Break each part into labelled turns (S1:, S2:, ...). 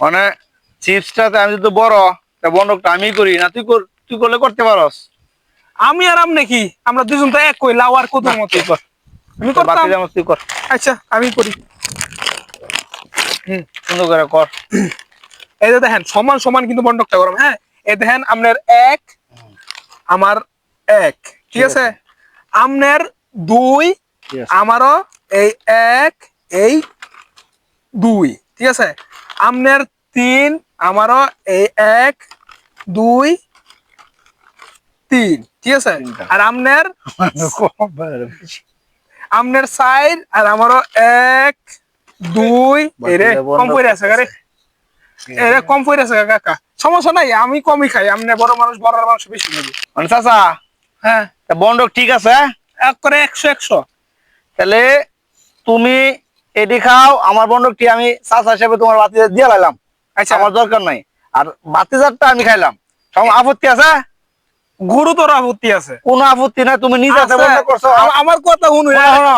S1: মানে চিপসটাতে আমি তো বড় তা বন্ধকটা আমি করি। না তুই তুই করলে করতে পারস।
S2: আমি আর আম নাকি আমরা দুজন তো এক কই লাউ আর কদুর মতো
S1: কর।
S2: আমি করতাম।
S1: তুই কর।
S2: আচ্ছা আমি করি।
S1: হুম সুন্দর করে কর।
S2: এই যে দেখেন সমান সমান কিন্তু বন্ডকটা গরম। হ্যাঁ এই দেখেন আপনার এক আমার এক। ঠিক আছে? আপনার দুই আমারও এই এক এই দুই। ঠিক আছে? আপনার তিন আমারও এই এক দুই তিন। ঠিক আছে? আর আপনার আপনার সাইড আর আমারও এক দুই। এরে কম পড়ে আছে গারে এরে কম পড়ে আছে কাকা সমস্যা নাই আমি কমই খাই। আপনি বড় মানুষ বড় মানুষ বেশি খাবি
S1: মানে চাচা
S2: হ্যাঁ।
S1: বন্ধক ঠিক আছে?
S2: এক করে একশো একশো।
S1: তাহলে তুমি এটি খাও আমার বন্ধকটি আমি চাচা হিসেবে তোমার বাতি দিয়ে লাইলাম।
S2: আচ্ছা।
S1: আমার দরকার নাই। আর বাতি জারটা আমি খাইলাম। সব আপত্তি আছে?
S2: গুরুতর আপত্তি আছে।
S1: কোনো আপত্তি নাই তুমি নিজে
S2: আছে।
S1: বন্ধ করছ।
S2: আমার কথা শুনু
S1: শোনো,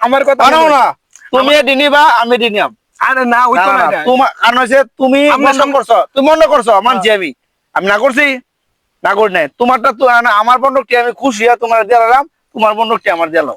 S2: আমার কথা
S1: শোনো। শোনো। তুমি এটি নিবা আমি এটি নিয়াম।
S2: আরে না ওই
S1: না,
S2: তো
S1: না,
S2: না
S1: না, তোমার কারণ হচ্ছে তুমি বন্ধ করছ। তুমি বন্ধ করছ মানছি আমি। আমি না করছি? না করি নাই। তোমারটা তো না, আমার বন্ধকটি আমি খুশি হয়ে তোমার দিয়ে দিলাম তোমার বন্ধকটি আমার দিলাম